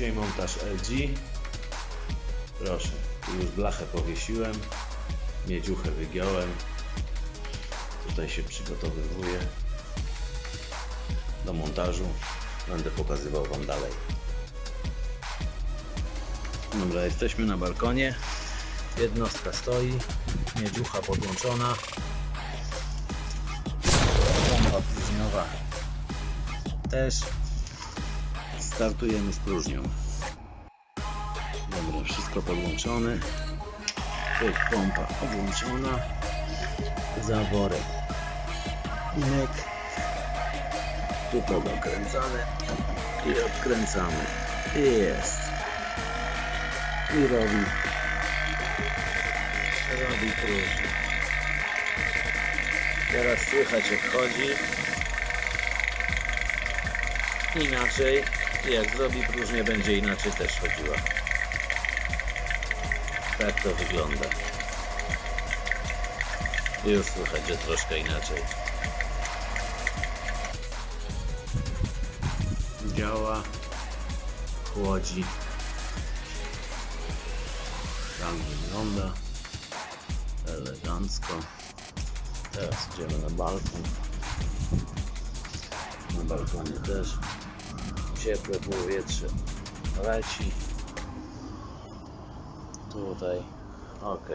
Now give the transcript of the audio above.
Dzisiaj montaż LG. Proszę, tu już blachę powiesiłem, miedziuchę wygiąłem. Tutaj się przygotowywuję do montażu. Będę pokazywał Wam dalej. Dobra, jesteśmy na balkonie. Jednostka stoi, miedziucha podłączona. Bomba próżniowa też. Startujemy z próżnią. Dobra, wszystko podłączone. Pyk, pompa odłączona. Zaworek. Myk. Tu dokręcamy i odkręcamy. I Jest. I robi. Robi próżnię. Teraz słychać jak chodzi. Inaczej, jak zrobi próżnię, będzie inaczej też chodziła. Tak to wygląda. Już słychać, że troszkę inaczej. Działa, chłodzi. Tak wygląda. Elegancko. Teraz idziemy na balkon. Na balkonie też ciepłe powietrze leci. Tutaj, ok.